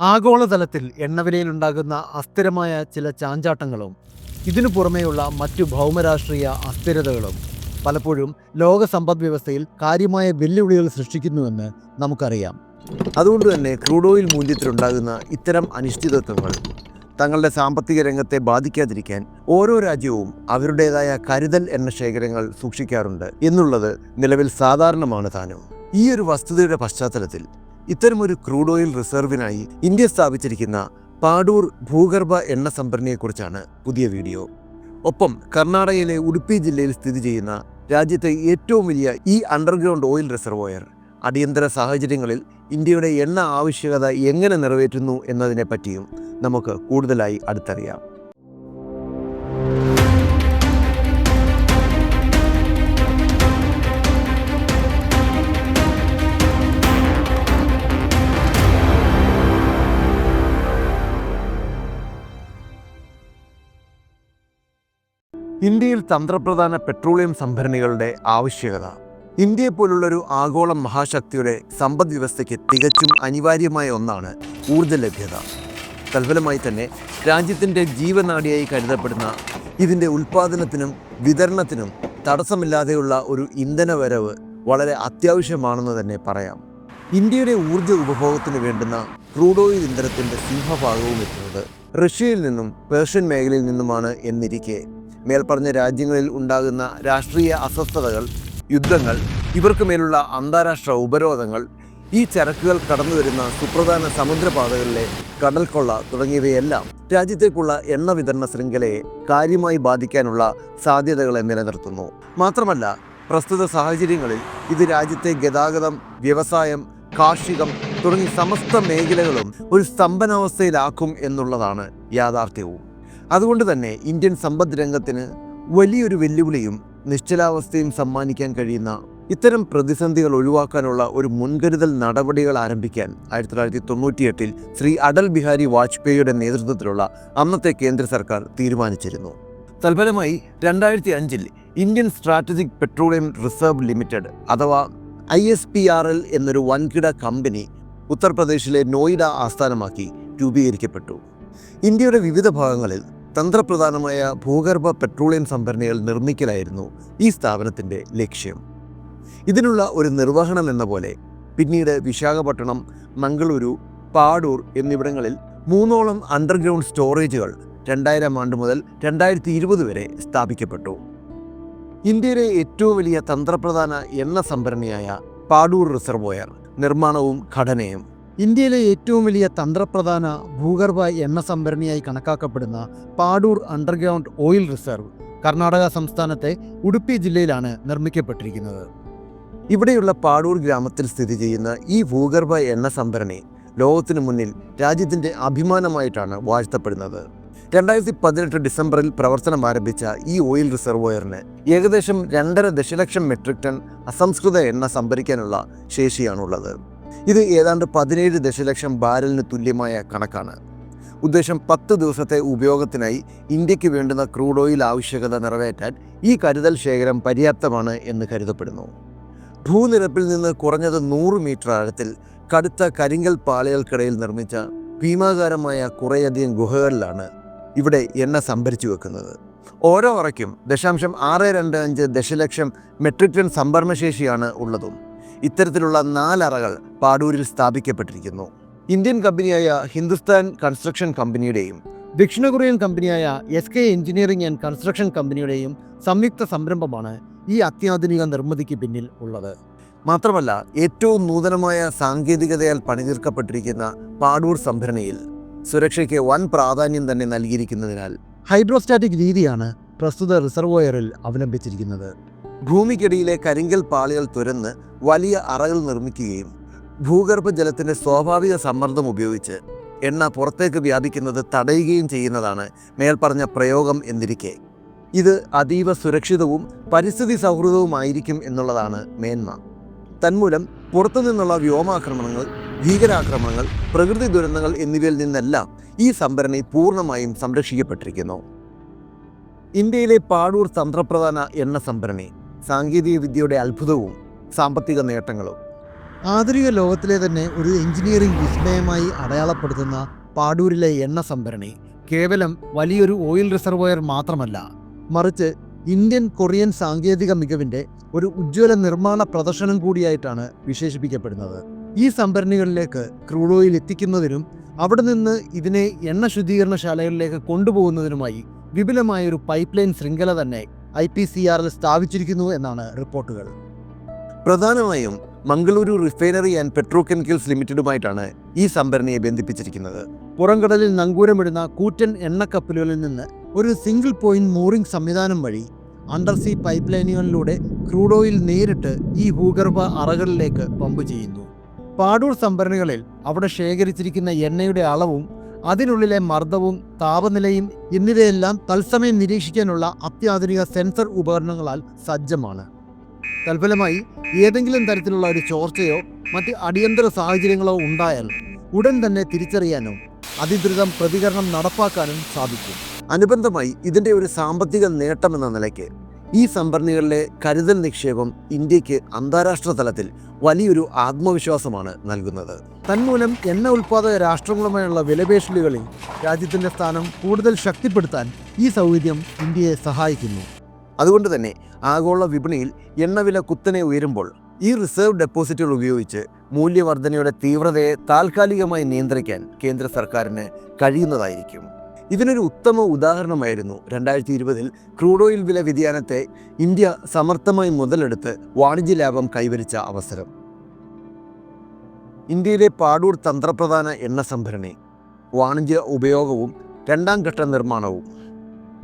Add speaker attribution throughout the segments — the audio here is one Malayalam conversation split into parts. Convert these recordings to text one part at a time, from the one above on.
Speaker 1: ആഗോളതലത്തിൽ എണ്ണവിലയിലുണ്ടാകുന്ന അസ്ഥിരമായ ചില ചാഞ്ചാട്ടങ്ങളും ഇതിനു പുറമെയുള്ള മറ്റു ഭൗമരാഷ്ട്രീയ അസ്ഥിരതകളും പലപ്പോഴും ലോക സമ്പദ് വ്യവസ്ഥയിൽ കാര്യമായ വെല്ലുവിളികൾ സൃഷ്ടിക്കുന്നുവെന്ന് നമുക്കറിയാം.
Speaker 2: അതുകൊണ്ട് തന്നെ ക്രൂഡ് ഓയിൽ മൂല്യത്തിലുണ്ടാകുന്ന ഇത്തരം അനിശ്ചിതത്വങ്ങൾ തങ്ങളുടെ സാമ്പത്തിക രംഗത്തെ ബാധിക്കാതിരിക്കാൻ ഓരോ രാജ്യവും അവരുടേതായ കരുതൽ എണ്ണ ശേഖരങ്ങൾ സൂക്ഷിക്കാറുണ്ട് എന്നുള്ളത് നിലവിൽ സാധാരണമാണ് താനും. ഈ ഒരു വസ്തുതയുടെ പശ്ചാത്തലത്തിൽ ഇത്തരമൊരു ക്രൂഡ് ഓയിൽ റിസർവിനായി ഇന്ത്യ സ്ഥാപിച്ചിരിക്കുന്ന പാടൂർ ഭൂഗർഭ എണ്ണ സംഭരണിയെക്കുറിച്ചാണ് പുതിയ വീഡിയോ. ഒപ്പം കർണാടകയിലെ ഉടുപ്പി ജില്ലയിൽ സ്ഥിതി ചെയ്യുന്ന രാജ്യത്തെ ഏറ്റവും വലിയ ഈ അണ്ടർഗ്രൗണ്ട് ഓയിൽ റിസർവോയർ അടിയന്തര സാഹചര്യങ്ങളിൽ ഇന്ത്യയുടെ എണ്ണ ആവശ്യകത എങ്ങനെ നിറവേറ്റുന്നു എന്നതിനെ പറ്റിയും നമുക്ക് കൂടുതലായി അടുത്തറിയാം. ഇന്ത്യയിൽ തന്ത്രപ്രധാന പെട്രോളിയം സംഭരണികളുടെ ആവശ്യകത. ഇന്ത്യയെ പോലുള്ളൊരു ആഗോള മഹാശക്തിയുടെ സമ്പദ് വ്യവസ്ഥയ്ക്ക് തികച്ചും അനിവാര്യമായ ഒന്നാണ് ഊർജ ലഭ്യത. തൽഫലമായി തന്നെ രാജ്യത്തിന്റെ ജീവനാടിയായി കരുതപ്പെടുന്ന ഇതിന്റെ ഉൽപ്പാദനത്തിനും വിതരണത്തിനും തടസ്സമില്ലാതെയുള്ള ഒരു ഇന്ധന വരവ് വളരെ അത്യാവശ്യമാണെന്ന് തന്നെ പറയാം. ഇന്ത്യയുടെ ഊർജ ഉപഭോഗത്തിന് വേണ്ടുന്ന ക്രൂഡ് ഓയിൽ ഇന്ധനത്തിന്റെ സിംഹഭാഗവും എത്തുന്നത് റഷ്യയിൽ നിന്നും പേർഷ്യൻ മേഖലയിൽ നിന്നുമാണ് എന്നിരിക്കെ. മേൽപ്പറഞ്ഞ രാജ്യങ്ങളിൽ ഉണ്ടാകുന്ന രാഷ്ട്രീയ അസ്വസ്ഥതകൾ യുദ്ധങ്ങൾ ഇവർക്ക് മേലുള്ള അന്താരാഷ്ട്ര ഉപരോധങ്ങൾ ഈ ചരക്കുകൾ കടന്നു വരുന്ന സുപ്രധാന സമുദ്രപാതകളിലെ കടൽക്കൊള്ള തുടങ്ങിയവയെല്ലാം രാജ്യത്തേക്കുള്ള എണ്ണ വിതരണ ശൃംഖലയെ കാര്യമായി ബാധിക്കാനുള്ള സാധ്യതകളെ നിലനിർത്തുന്നു. മാത്രമല്ല പ്രസ്തുത സാഹചര്യങ്ങളിൽ ഇത് രാജ്യത്തെ ഗതാഗതം വ്യവസായം കാർഷികം തുടങ്ങി സമസ്ത മേഖലകളും ഒരു സ്തംഭനാവസ്ഥയിലാക്കും എന്നുള്ളതാണ് യാഥാർത്ഥ്യവും. അതുകൊണ്ട് തന്നെ ഇന്ത്യൻ സമ്പദ് രംഗത്തിന് വലിയൊരു വെല്ലുവിളിയും നിശ്ചലാവസ്ഥയും സമ്മാനിക്കാൻ കഴിയുന്ന ഇത്തരം പ്രതിസന്ധികൾ ഒഴിവാക്കാനുള്ള ഒരു മുൻകരുതൽ നടപടികൾ ആരംഭിക്കാൻ ആയിരത്തി തൊള്ളായിരത്തി തൊണ്ണൂറ്റിയെട്ടിൽ ശ്രീ അടൽ ബിഹാരി വാജ്പേയിയുടെ നേതൃത്വത്തിലുള്ള അന്നത്തെ കേന്ദ്ര സർക്കാർ തീരുമാനിച്ചിരുന്നു. തൽഫലമായി രണ്ടായിരത്തി അഞ്ചിൽ Indian strategic petroleum reserve limited അഥവാ I S P R L എന്നൊരു വൻകിട കമ്പനി ഉത്തർപ്രദേശിലെ നോയിഡ ആസ്ഥാനമാക്കി രൂപീകരിക്കപ്പെട്ടു. ഇന്ത്യയുടെ വിവിധ ഭാഗങ്ങളിൽ തന്ത്രപ്രധാനമായ ഭൂഗർഭ പെട്രോളിയം സംഭരണികൾ നിർമ്മിക്കലായിരുന്നു ഈ സ്ഥാപനത്തിന്റെ ലക്ഷ്യം. ഇതിനുള്ള ഒരു നിർവഹണം എന്ന പോലെ പിന്നീട് വിശാഖപട്ടണം മംഗളൂരു പാടൂർ എന്നിവിടങ്ങളിൽ മൂന്നോളം അണ്ടർഗ്രൗണ്ട് സ്റ്റോറേജുകൾ രണ്ടായിരം ആണ്ട് മുതൽ രണ്ടായിരത്തി ഇരുപത് വരെ സ്ഥാപിക്കപ്പെട്ടു. ഇന്ത്യയിലെ ഏറ്റവും വലിയ തന്ത്രപ്രധാന എണ്ണ സംഭരണിയായ പാടൂർ റിസർവോയർ നിർമ്മാണവും ഘടനയും
Speaker 1: ഇന്ത്യയിലെ ഏറ്റവും വലിയ തന്ത്രപ്രധാന ഭൂഗർഭ എണ്ണ സംഭരണിയായി കണക്കാക്കപ്പെടുന്ന Padur underground oil reserve Karnataka സംസ്ഥാനത്തെ ഉടുപ്പി ജില്ലയിലാണ് നിർമ്മിക്കപ്പെട്ടിരിക്കുന്നത്.
Speaker 2: ഇവിടെയുള്ള പാടൂർ ഗ്രാമത്തിൽ സ്ഥിതി ചെയ്യുന്ന ഈ ഭൂഗർഭ എണ്ണ സംഭരണി ലോകത്തിനു മുന്നിൽ രാജ്യത്തിന്റെ അഭിമാനമായിട്ടാണ് വാഴ്ത്തപ്പെടുന്നത്. രണ്ടായിരത്തി പതിനെട്ട് ഡിസംബറിൽ പ്രവർത്തനം ആരംഭിച്ച ഈ ഓയിൽ റിസർവോയറിന് ഏകദേശം രണ്ടര ദശലക്ഷം മെട്രിക് ടൺ അസംസ്കൃത എണ്ണ സംഭരിക്കാനുള്ള ശേഷിയാണുള്ളത്. ഇത് ഏതാണ്ട് പതിനേഴ് ദശലക്ഷം ബാരലിന് തുല്യമായ കണക്കാണ്. ഉദ്ദേശം പത്ത് ദിവസത്തെ ഉപയോഗത്തിനായി ഇന്ത്യയ്ക്ക് വേണ്ടുന്ന ക്രൂഡ് ഓയിൽ ആവശ്യകത നിറവേറ്റാൻ ഈ കരുതൽ ശേഖരം പര്യാപ്തമാണ് എന്ന് കരുതപ്പെടുന്നു. ഭൂനിരപ്പിൽ നിന്ന് കുറഞ്ഞത് നൂറ് മീറ്റർ ആഴത്തിൽ കടുത്ത കരിങ്കൽ പാളികൾക്കിടയിൽ നിർമ്മിച്ച ഭീമാകാരമായ കുറേയധികം ഗുഹകളിലാണ് ഇവിടെ എണ്ണ സംഭരിച്ചു വെക്കുന്നത്. ഓരോ ഉറയ്ക്കും ദശാംശം ആറ് രണ്ട് അഞ്ച് ദശലക്ഷം മെട്രിക് ടൺ സംഭരണശേഷിയാണ് ഉള്ളതും. ഇത്തരത്തിലുള്ള നാലറകൾ പാടൂരിൽ സ്ഥാപിക്കപ്പെട്ടിരിക്കുന്നു. ഇന്ത്യൻ കമ്പനിയായ ഹിന്ദുസ്ഥാൻ കൺസ്ട്രക്ഷൻ കമ്പനിയുടെയും
Speaker 1: ദക്ഷിണ കൊറിയൻ കമ്പനിയായ S K engineering and construction കമ്പനിയുടെയും സംയുക്ത സംരംഭമാണ് ഈ അത്യാധുനിക നിർമ്മിതിക്ക് പിന്നിൽ ഉള്ളത്.
Speaker 2: മാത്രമല്ല ഏറ്റവും നൂതനമായ സാങ്കേതികതയാൽ പണിതീർക്കപ്പെട്ടിരിക്കുന്ന പാടൂർ സംഭരണയിൽ സുരക്ഷയ്ക്ക് വൻ പ്രാധാന്യം തന്നെ നൽകിയിരിക്കുന്നതിനാൽ
Speaker 1: ഹൈഡ്രോസ്റ്റാറ്റിക് രീതിയാണ് പ്രസ്തുത റിസർവോയറിൽ അവലംബിച്ചിരിക്കുന്നത്.
Speaker 2: ഭൂമിക്കടിയിലെ കരിങ്കൽ പാളികൾ തുരന്ന് വലിയ അറകൾ നിർമ്മിക്കുകയും ഭൂഗർഭ ജലത്തിന്റെ സ്വാഭാവിക സമ്മർദ്ദം ഉപയോഗിച്ച് എണ്ണ പുറത്തേക്ക് വ്യാപിക്കുന്നത് തടയുകയും ചെയ്യുന്നതാണ് മേൽപ്പറഞ്ഞ പ്രയോഗം എന്നിരിക്കെ. ഇത് അതീവ സുരക്ഷിതവും പരിസ്ഥിതി സൗഹൃദവുമായിരിക്കും എന്നുള്ളതാണ് മേന്മ. തന്മൂലം പുറത്തുനിന്നുള്ള വ്യോമാക്രമണങ്ങൾ ഭീകരാക്രമണങ്ങൾ പ്രകൃതി ദുരന്തങ്ങൾ എന്നിവയിൽ നിന്നെല്ലാം ഈ സംഭരണി പൂർണമായും സംരക്ഷിക്കപ്പെട്ടിരിക്കുന്നു. ഇന്ത്യയിലെ പാടൂർ തന്ത്രപ്രധാന എണ്ണ സംഭരണി സാങ്കേതിക വിദ്യയുടെ അത്ഭുതവും സാമ്പത്തിക നേട്ടങ്ങളും.
Speaker 1: ആധുനിക ലോകത്തിലെ തന്നെ ഒരു എഞ്ചിനീയറിംഗ് വിസ്മയമായി അടയാളപ്പെടുത്തുന്ന പാടൂരിലെ എണ്ണ സംഭരണി കേവലം വലിയൊരു ഓയിൽ റിസർവോയർ മാത്രമല്ല മറിച്ച് ഇന്ത്യൻ കൊറിയൻ സാങ്കേതിക മികവിന്റെ ഒരു ഉജ്ജ്വല നിർമ്മാണ പ്രദർശനം കൂടിയായിട്ടാണ് വിശേഷിപ്പിക്കപ്പെടുന്നത്. ഈ സംഭരണികളിലേക്ക് ക്രൂഡ് ഓയിൽ എത്തിക്കുന്നതിനും അവിടെ നിന്ന് ഇതിനെ എണ്ണ ശുദ്ധീകരണശാലകളിലേക്ക് കൊണ്ടുപോകുന്നതിനുമായി വിപുലമായൊരു പൈപ്പ് ലൈൻ ശൃംഖല തന്നെ ഐ പി സി ആറിൽ സ്ഥാപിച്ചിരിക്കുന്നു എന്നാണ് റിപ്പോർട്ടുകൾ.
Speaker 2: പ്രധാനമായും മംഗളൂരു റിഫൈനറി ആൻഡ് പെട്രോകെമിക്കൽസ് ലിമിറ്റഡുമായിട്ടാണ് ഈ സംഭരണിയെ ബന്ധിപ്പിച്ചിരിക്കുന്നത്.
Speaker 1: പുറംകടലിൽ നങ്കൂരമിടുന്ന കൂറ്റൻ എണ്ണക്കപ്പലുകളിൽ നിന്ന് ഒരു സിംഗിൾ പോയിന്റ് മൂറിംഗ് സംവിധാനം വഴി അണ്ടർസീ പൈപ്പ് ലൈനുകളിലൂടെ ക്രൂഡ് ഓയിൽ നേരിട്ട് ഈ ഭൂഗർഭ അറകളിലേക്ക് പമ്പ് ചെയ്യുന്നു. പാടൂർ സംഭരണികളിൽ അവിടെ ശേഖരിച്ചിരിക്കുന്ന എണ്ണയുടെ അളവും അതിനുള്ളിലെ മർദ്ദവും താപനിലയും എന്നിവയെല്ലാം തത്സമയം നിരീക്ഷിക്കാനുള്ള അത്യാധുനിക സെൻസർ ഉപകരണങ്ങളാൽ സജ്ജമാണ്. തൽഫലമായി ഏതെങ്കിലും തരത്തിലുള്ള ഒരു ചോർച്ചയോ മറ്റ് അടിയന്തര സാഹചര്യങ്ങളോ ഉണ്ടായാൽ ഉടൻ തന്നെ തിരിച്ചറിയാനും അതിദ്രുതം പ്രതികരണം നടപ്പാക്കാനും സാധിക്കും.
Speaker 2: അനുബന്ധമായി ഇതിന്റെ ഒരു സാമ്പത്തിക നേട്ടമെന്ന നിലയ്ക്ക് ഈ സംഭരണികളിലെ കരുതൽ നിക്ഷേപം ഇന്ത്യയ്ക്ക് അന്താരാഷ്ട്ര തലത്തിൽ വലിയൊരു ആത്മവിശ്വാസമാണ് നൽകുന്നത്.
Speaker 1: തന്മൂലം എണ്ണ ഉൽപ്പാദക രാഷ്ട്രങ്ങളുമായുള്ള വിലപേശലുകളിൽ രാജ്യത്തിന്റെ സ്ഥാനം കൂടുതൽ ശക്തിപ്പെടുത്താൻ ഈ സൗകര്യം ഇന്ത്യയെ സഹായിക്കുന്നു.
Speaker 2: അതുകൊണ്ട് തന്നെ ആഗോള വിപണിയിൽ എണ്ണവില കുത്തനെ ഉയരുമ്പോൾ ഈ റിസർവ് ഡെപ്പോസിറ്റുകൾ ഉപയോഗിച്ച് മൂല്യവർധനയുടെ തീവ്രതയെ താൽക്കാലികമായി നിയന്ത്രിക്കാൻ കേന്ദ്ര സർക്കാരിന് കഴിയുന്നതായിരിക്കും. ഇതിനൊരു ഉത്തമ ഉദാഹരണമായിരുന്നു രണ്ടായിരത്തി ഇരുപതിൽ ക്രൂഡ് ഓയിൽ വില വ്യതിയാനത്തെ ഇന്ത്യ സമർത്ഥമായി മുതലെടുത്ത് വാണിജ്യ ലാഭം കൈവരിച്ച അവസരം. ഇന്ത്യയിലെ പാടൂർ തന്ത്രപ്രധാന എണ്ണ സംഭരണി വാണിജ്യ ഉപയോഗവും രണ്ടാം ഘട്ട നിർമ്മാണവും.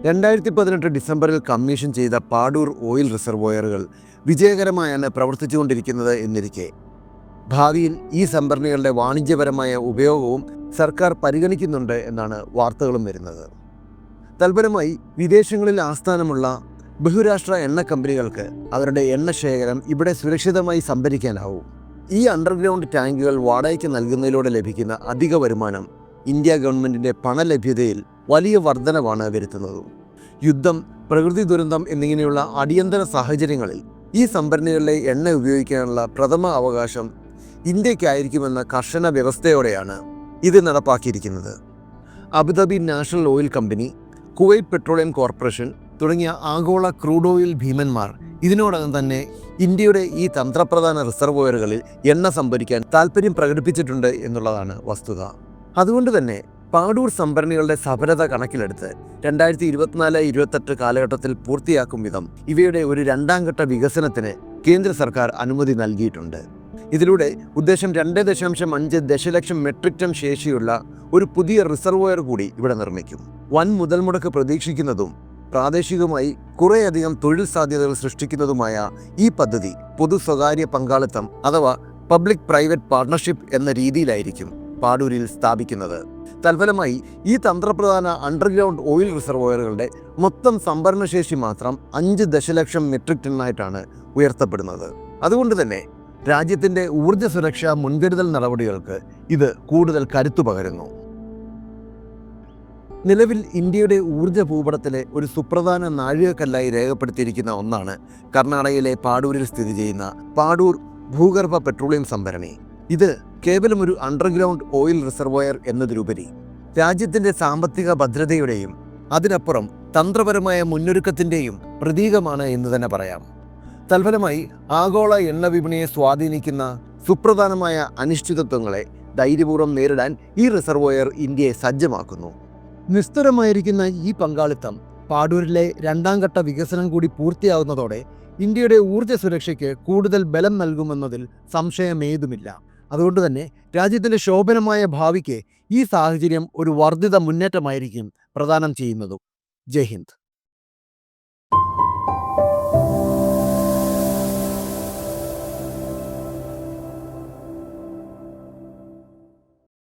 Speaker 2: രണ്ടായിരത്തി പതിനെട്ട് ഡിസംബറിൽ കമ്മീഷൻ ചെയ്ത പാടൂർ ഓയിൽ റിസർവോയറുകൾ വിജയകരമായാണ് പ്രവർത്തിച്ചുകൊണ്ടിരിക്കുന്നത് എന്നിരിക്കെ. ഭാവിയിൽ ഈ സംഭരണികളുടെ വാണിജ്യപരമായ ഉപയോഗവും സർക്കാർ പരിഗണിക്കുന്നുണ്ട് എന്നാണ് വാർത്തകളും വരുന്നത്. തൽപരമായി വിദേശങ്ങളിൽ ആസ്ഥാനമുള്ള ബഹുരാഷ്ട്ര എണ്ണ കമ്പനികൾക്ക് അവരുടെ എണ്ണ ശേഖരം ഇവിടെ സുരക്ഷിതമായി സംഭരിക്കാനാവും. ഈ അണ്ടർഗ്രൗണ്ട് ടാങ്കുകൾ വാടകയ്ക്ക് നൽകുന്നതിലൂടെ ലഭിക്കുന്ന അധിക വരുമാനം ഇന്ത്യ ഗവൺമെന്റിന്റെ പണലഭ്യതയിൽ വലിയ വർധനവാണ് വരുത്തുന്നത്. യുദ്ധം പ്രകൃതി ദുരന്തം എന്നിങ്ങനെയുള്ള അടിയന്തര സാഹചര്യങ്ങളിൽ ഈ സംഭരണികളിലെ എണ്ണ ഉപയോഗിക്കാനുള്ള പ്രഥമ അവകാശം ഇന്ത്യക്കായിരിക്കുമെന്ന കർശന വ്യവസ്ഥയോടെയാണ്. ഇത് നടപ്പാക്കിയിരിക്കുന്നത്. Abu Dhabi National Oil Company Kuwait Petroleum Corporation തുടങ്ങിയ ആഗോള ക്രൂഡ് ഓയിൽ ഭീമന്മാർ ഇതിനോടകം തന്നെ ഇന്ത്യയുടെ ഈ തന്ത്രപ്രധാന റിസർവോയറുകളിൽ എണ്ണ സംഭരിക്കാൻ താല്പര്യം പ്രകടിപ്പിച്ചിട്ടുണ്ട് എന്നുള്ളതാണ് വസ്തുത. അതുകൊണ്ട് തന്നെ പാടൂർ സംഭരണികളുടെ സഫലത കണക്കിലെടുത്ത് രണ്ടായിരത്തി ഇരുപത്തിനാല് ഇരുപത്തെട്ട് കാലഘട്ടത്തിൽ പൂർത്തിയാക്കും വിധം ഇവയുടെ ഒരു രണ്ടാം ഘട്ട വികസനത്തിന് കേന്ദ്ര സർക്കാർ അനുമതി നൽകിയിട്ടുണ്ട്. ഇതിലൂടെ ഉദ്ദേശം രണ്ട് ദശാംശം അഞ്ച് ദശലക്ഷം മെട്രിക് ടൺ ശേഷിയുള്ള ഒരു പുതിയ റിസർവോയർ കൂടി ഇവിടെ നിർമ്മിക്കും. വൻ മുതൽ മുടക്ക് പ്രതീക്ഷിക്കുന്നതും പ്രാദേശികമായി കുറേയധികം തൊഴിൽ സാധ്യതകൾ സൃഷ്ടിക്കുന്നതുമായ ഈ പദ്ധതി പൊതു സ്വകാര്യ പങ്കാളിത്തം അഥവാ പബ്ലിക് പ്രൈവറ്റ് പാർട്ണർഷിപ്പ് എന്ന രീതിയിലായിരിക്കും പാടൂരിൽ സ്ഥാപിക്കുന്നത്. തൽഫലമായി ഈ തന്ത്രപ്രധാന അണ്ടർഗ്രൗണ്ട് ഓയിൽ റിസർവോയറുകളുടെ മൊത്തം സംഭരണശേഷി മാത്രം അഞ്ച് ദശലക്ഷം മെട്രിക് ടണ്ണായിട്ടാണ് ഉയർത്തപ്പെടുന്നത്. അതുകൊണ്ട് തന്നെ രാജ്യത്തിന്റെ ഊർജ സുരക്ഷാ മുൻകരുതൽ നടപടികൾക്ക് ഇത് കൂടുതൽ കരുത്തു പകരുന്നു. നിലവിൽ ഇന്ത്യയുടെ ഊർജ ഭൂപടത്തിലെ ഒരു സുപ്രധാന നാഴികക്കല്ലായി രേഖപ്പെടുത്തിയിരിക്കുന്ന ഒന്നാണ് കർണാടകയിലെ പാടൂരിൽ സ്ഥിതി ചെയ്യുന്ന പാടൂർ ഭൂഗർഭ പെട്രോളിയം സംഭരണി. ഇത് കേവലം ഒരു അണ്ടർഗ്രൗണ്ട് ഓയിൽ റിസർവോയർ എന്നതിലുപരി രാജ്യത്തിന്റെ സാമ്പത്തിക ഭദ്രതയുടെയും അതിനപ്പുറം തന്ത്രപരമായ മുന്നൊരുക്കത്തിന്റെയും പ്രതീകമാണ് എന്ന് തന്നെ പറയാം. തൽഫലമായി ആഗോള എണ്ണ വിപണിയെ സ്വാധീനിക്കുന്ന സുപ്രധാനമായ അനിശ്ചിതത്വങ്ങളെ ധൈര്യപൂർവം നേരിടാൻ ഈ റിസർവോയർ ഇന്ത്യയെ സജ്ജമാക്കുന്നു.
Speaker 1: നിസ്തുലമായിരിക്കുന്ന ഈ പങ്കാളിത്തം പാടൂരിലെ രണ്ടാം ഘട്ട വികസനം കൂടി പൂർത്തിയാകുന്നതോടെ ഇന്ത്യയുടെ ഊർജ സുരക്ഷയ്ക്ക് കൂടുതൽ ബലം നൽകുമെന്നതിൽ സംശയമേതുമില്ല. അതുകൊണ്ട് തന്നെ രാജ്യത്തിന്റെ ശോഭനമായ ഭാവിക്ക് ഈ സാഹചര്യം ഒരു വർദ്ധിത മുന്നേറ്റമായിരിക്കും പ്രദാനം ചെയ്യുന്നതും. ജയ് ഹിന്ദ്.